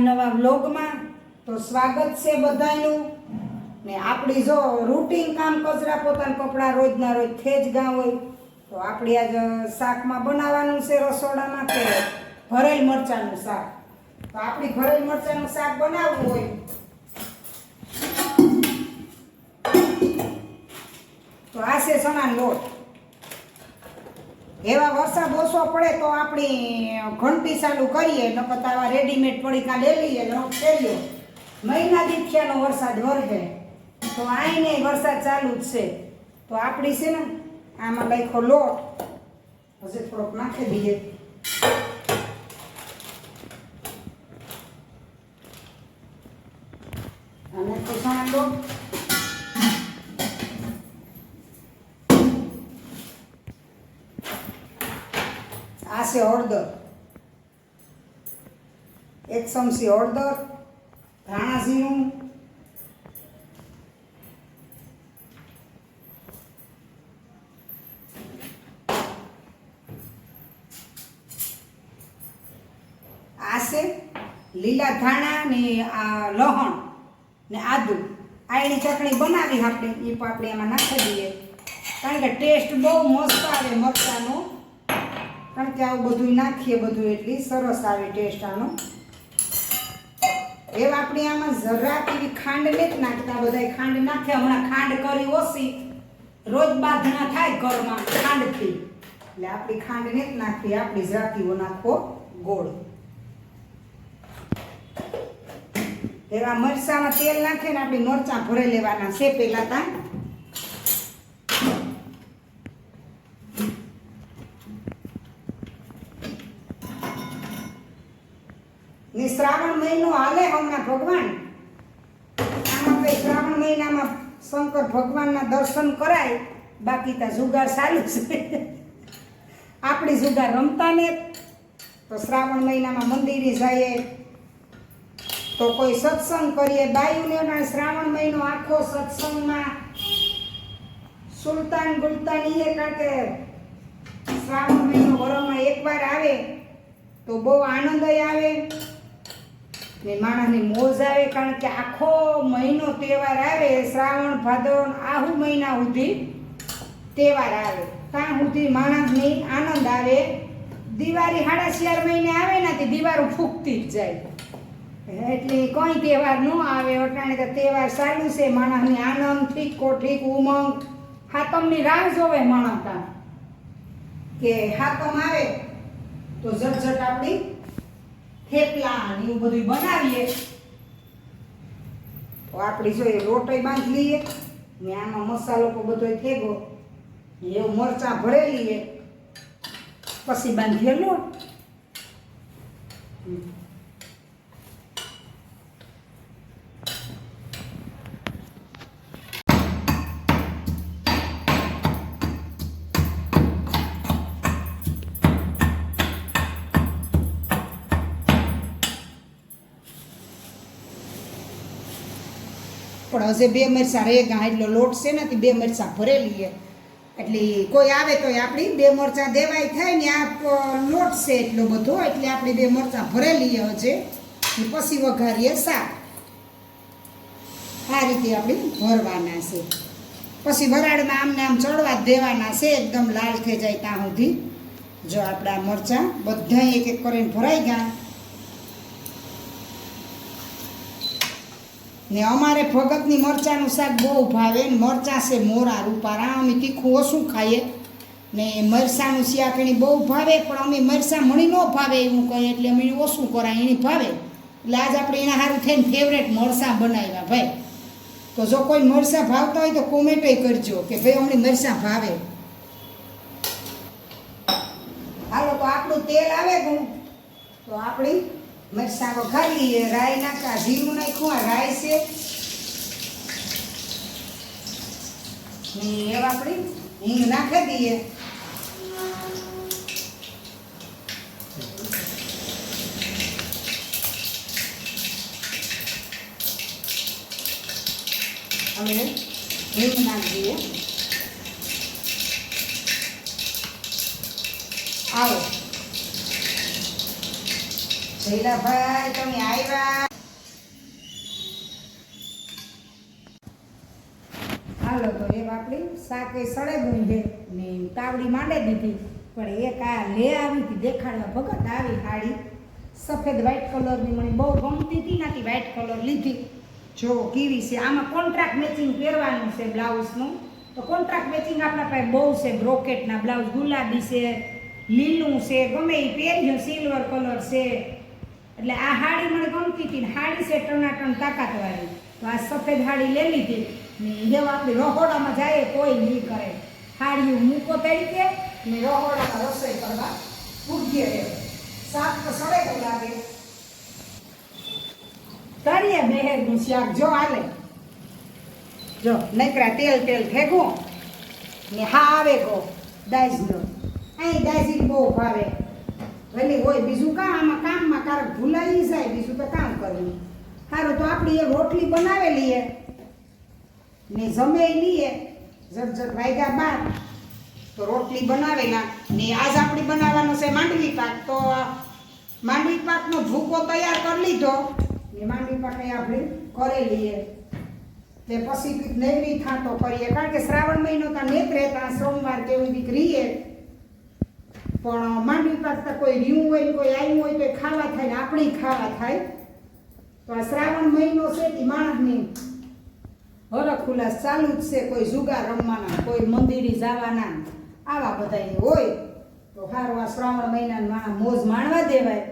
નવા વ્લોગમાં તો સ્વાગત છે બધાનું. ને આપણી જો રૂટીન કામ કચરા પોતાના કપડાં રોજના રોજ થેજ ગાં હોય, તો આપણી આજ શાકમાં બનાવવાનું છે રસોડામાં કે ભરેલ મરચાંનું શાક? તો આપણી ભરેલ મરચાંનું શાક બનાવવું હોય. તો આ છે ચણાનો લોટ. એવા વરસાદ ઓછો પડે તો આપણી ઘંટી ચાલુ કરીએ, નકર આવા રેડીમેડ પડીકા લઈ લઈએ લોટ ફેરીએ મહિના દીઠિયાનો વરસાદ વરગે તો આઈને વરસાદ ચાલુ જ છે. તો આપણી છે ને, આમાં લખો લોટ હજી થોડોક નાખી દઈએ. અને તો ચણા છે હળદર એક ચમચી હળદર ધાણા જીરું આ છે લીલા ધાણા ને, આ, લહણ ને આદુ. આ એની ચટણી બનાવી આપણે. એ પણ આપણે એમાં નાખી દઈએ. કારણ કે ટેસ્ટ બહુ મસ્ત આવે મરચાંનો. કારણ કે આવું બધું નાખીએ બધું એટલી સરસ આવે ટેસ્ટ આનો. એવા આપણે આમાં જરાક એવી ખાંડ નથી નાખતા બધા ખાંડ નાખે, હમણાં ખાંડ કરી ઓછી. રોજ બાંધણા થાય ઘરમાં ખાંડથી. એટલે આપણી ખાંડ નથી નાખવી આપણી જાતિઓ નાખવો ગોળ. એવા મરચામાં તેલ નાખે ને આપણે મરચાં ભરે લેવાના છે પેલા તા ને શ્રાવણ મહિનો હાલે હમણાં ભગવાન. આમાં કઈ શ્રાવણ મહિનામાં શંકર ભગવાનના દર્શન કરાય, બાકી ત્યાં જુગાર સારું છે. આપણી જુગાર રમતા ને તો શ્રાવણ મહિનામાં મંદિરે જઈએ. તો કોઈ સત્સંગ કરીએ, બાયુને શ્રાવણ મહિનો આખો સત્સંગમાં સુલતાન ગુલતાન એ કારણ કે શ્રાવણ મહિનો વરમાં એકવાર આવે, તો બહુ આનંદ આવે. ને માણસની મોજ આવે, કારણ કે આખો મહિનો તહેવાર આવે, શ્રાવણ ભાદરવણ આહુ મહિના સુધી તહેવાર આવે. ત્યાં સુધી માણસની આનંદ આવે. દિવાળી સાડા ચાર મહિને આવે ને તે દિવાળો ફૂકતી જ જાય. એટલે કોઈ તહેવાર ન આવે અટાણે તો તહેવાર ચાલુ છે, માણસની આનંદ ઠીક કોઠીક ઉમંગ. હાતમની રાહ જોવે માણસ કે હાતમ આવે, તો ઝટઝટ આપણી થેપલા ને એવું બધું બનાવીએ. તો આપણી જોઈએ લોટોય બાંધી લઈએ, ને આમાં મસાલો તો બધો થેગો એવું મરચાં ભરી લઈએ પછી બાંધીએ લોટ. પણ હજે બે મરચાં રહે ગાં એટલો લોટ છે ને બે મરચાં ભરેલી છે. એટલે કોઈ આવે તો આપણી બે મરચાં દેવાય થાય ને, આ લોટ છે એટલો બધો, એટલે આપણે બે મરચાં ભરેલી હજે. પછી વઘારીએ શાક. આ રીતે આપણે ભરવાના છે. પછી વરાળમાં આમને આમ ચડવા દેવાના છે, એકદમ લાલ થઈ જાય ત્યાં સુધી. જો આપણા મરચાં બધા એક એક કરીને ભરાઈ ગયા. ને અમારે ભગતની મરચાંનું શાક બહુ ભાવે ને મરચાં છે મોરા રૂપારા અમે તીખું ઓછું ખાઈએ. ને મરસાનું શિયાકણી બહુ ભાવે, પણ અમે મરચાં મણી ન ભાવે એવું કહીએ, એટલે અમે ઓછું કરાય, એની ભાવે. એટલે આજ આપણે એના સારું થઈને ફેવરેટ મરસાં બનાવ્યા ભાઈ. તો જો કોઈ મરસાં ભાવતા હોય તો કોમેન્ટય કરજો કે ભાઈ અમને મરસાં ભાવે. હાલો, તો આપણું તેલ આવે ઘણું તો આપણી મરચાં વઘારી લઈએ રાઈ નાખા જીરું નાખ્યું, આ રાઈ છે. ને એવા આપણે હિંગ નાખી દઈએ. હવે હિંગ નાખી દઈએ આવો. શૈલાભાઈ તમે આવ્યા? હાલો, તો એક આપણી શાકે સળે ગઈ ને તાવડી માંડે દીધી. પણ એક આ લે આવી હતી, દેખાડવા ભગત આવી હાડી. સફેદ વ્હાઈટ કલરની મને બહુ ગમતી હતી નાથી વ્હાઈટ કલર લીધી. જો કેવી છે, આમાં કોન્ટ્રાક્ટ મેચિંગ પહેરવાનું છે બ્લાઉઝનું તો કોન્ટ્રાક્ટ મેચિંગ આપણા પાસે બહુ છે બ્રોકેટના બ્લાઉઝ ગુલાબી છે, લીલું છે, ગમે એ પહેર્યું સિલ્વર કલર છે. એટલે આ હાડી મને ગમતી હતી હાડી છે ટણાટણ તાકાતવાળી. તો આ સફેદ હાડી લઈ લીધી ને જેવા આપણે રહોડામાં જાય કોઈ નહીં કરે. હાડી મૂકો તરીકે ને રહોડામાં રસોઈ કરવા પૂગ્ય રહે. શાક તો સડે તો લાગે. કરીએ બહેરનું શાક જો હાલે. જો નકરા તેલ તેલ ફેંકું ને હા આવે ગો. દાઈસનો અહીં દાઈસી બહુ ભાવે. ભલે હોય, બીજું કાં આમાં કામમાં કારણ ભૂલાઈ જાય, બીજું તો કામ કરવું. સારું તો આપણી એ રોટલી બનાવેલી હે. ને જમે લઈએ જટ વાગ્યા બાર. તો રોટલી બનાવેલા. ને આજ આપણે બનાવવાનો છે માંડવી પાક. તો માંડવી પાકનો ભૂકો તૈયાર કરી લીધો. ને માંડવી પાક આપણે કરી લઈએ તે પછી નેવરી નૈવી થાતો કરીએ. કારણ કે શ્રાવણ મહિનો તો નેત્રે ત્યાં સોમવાર કેવી દીક રહીએ પણ માંડવી પાકતા કોઈ રીવું હોય કોઈ આવ્યું હોય તો એ ખાવા થાય ને આપણે ખાવા થાય. તો આ શ્રાવણ મહિનો છે તે માણસની હરખ ઉલ્લાસ ચાલુ જ છે, કોઈ જુગાર રમવાના, કોઈ મંદિરે જવાના. આવા બધા હોય. તો સારું આ શ્રાવણ મહિનાની માણસ મોજ માણવા દેવાય.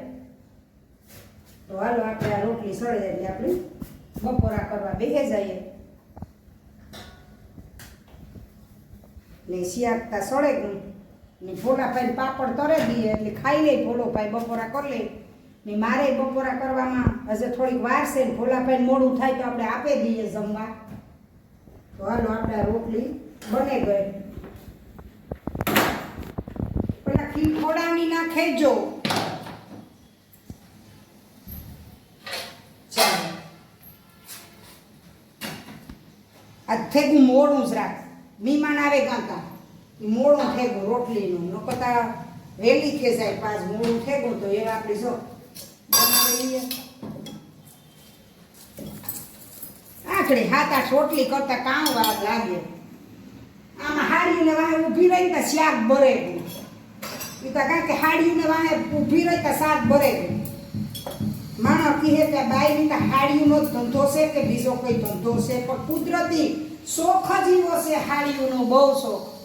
તો હાલો, આપણે આ રોટલી સળે એટલે આપણે બપોરા કરવા બેહે જઈએ. ને શિયાકતા સળે ગયું ને ભોલા ભાઈ પાપડ તરે દઈએ એટલે ખાઈ લે ભોલો ભાઈ બપોરા કરી લે. ને મારે બપોરા કરવામાં હજે થોડીક વાર છે ને ભોલા ભાઈ મોડું થાય તો આપણે આપી દઈએ જમવા. તો હાલો આપણે રોટલી બને ગઈ. પેલા ખી ખોડાની ના જો આ થેગું મોડું જ રાખ. મહેમાન આવે ગાતા. મોડું થેગું રોટલીનું. નકતા વહેલી થઈ જાય પાછ, મોડું થેગું તો એ આપણી જો આખડી હાથ આઠ રોટલી કરતા કામ વાર લાગે. આમાં હાડીને વાહે ઊભી રહી તો શાક ભરે એ તો કારણ કે હાડીને વાહે ઊભી રહી તો શાક ભરે માણસ કહે કે બાઈની તો હાડીઓનો જ ધંધો છે કે બીજો કોઈ ધંધો છે? પણ કુદરતી શોખ જ એવો છે હાડીઓનો બહુ શોખ.